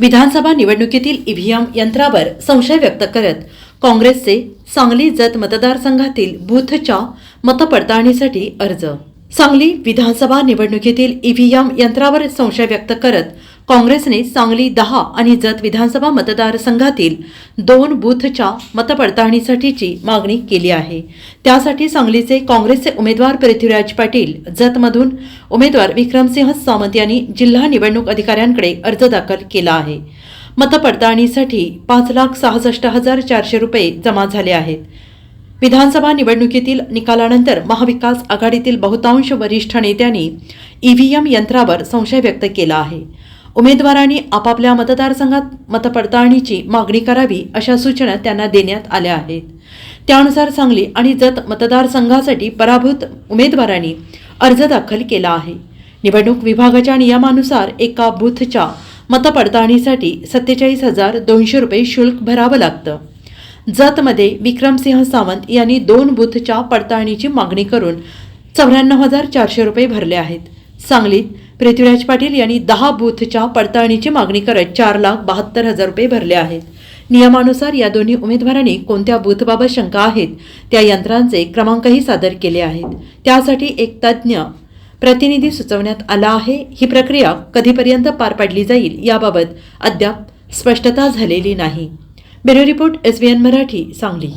विधानसभा निवडणुकीतील ईव्हीएम यंत्रावर संशय व्यक्त करत काँग्रेसचे सांगली जत मतदारसंघातील बूथच्या मतपडताळणीसाठी अर्ज. सांगली विधानसभा निवडणुकीतील ईव्हीएम यंत्रावर संशय व्यक्त करत काँग्रेसने सांगली दहा आणि जत विधानसभा मतदारसंघातील दोन बूथच्या मतपडताळणीसाठीची मागणी केली आहे. त्यासाठी सांगलीचे काँग्रेसचे उमेदवार पृथ्वीराज पाटील जतमधून उमेदवार विक्रमसिंह सावंत यांनी जिल्हा निवडणूक अधिकाऱ्यांकडे अर्ज दाखल केला आहे. मतपडताळणीसाठी पाच लाख सहासष्ट हजार चारशे रुपये जमा झाले आहेत. विधानसभा निवडणुकीतील निकालानंतर महाविकास आघाडीतील बहुतांश वरिष्ठ नेत्यांनी ईव्हीएम यंत्रावर संशय व्यक्त केला आहे. उमेदवारांनी आपापल्या मतदारसंघात मतपडताळणीची मागणी करावी अशा सूचना त्यांना देण्यात आल्या आहेत. त्यानुसार सांगली आणि जत मतदारसंघासाठी पराभूत उमेदवारांनी अर्ज दाखल केला आहे. निवडणूक विभागाच्या नियमानुसार एका बूथच्या मतपडताळणीसाठी सत्तेचाळीस हजार दोनशे रुपये शुल्क भरावं लागतं. जतमध्ये विक्रमसिंह सावंत यांनी दोन बूथच्या पडताळणीची मागणी करून चौऱ्याण्णव हजार चारशे रुपये भरले आहेत. सांगलीत पृथ्वीराज पाटील यांनी दहा बूथच्या पडताळणीची मागणी करत चार लाख बहात्तर हजार रुपये भरले आहेत. नियमानुसार या दोन्ही उमेदवारांनी कोणत्या बूथबाबत शंका आहेत त्या यंत्रांचे क्रमांकही सादर केले आहेत. त्यासाठी एक तज्ज्ञ प्रतिनिधी सुचवण्यात आला आहे. ही प्रक्रिया कधीपर्यंत पार पाडली जाईल याबाबत अद्याप स्पष्टता झालेली नाही. Bureau report S Marathi Sangli.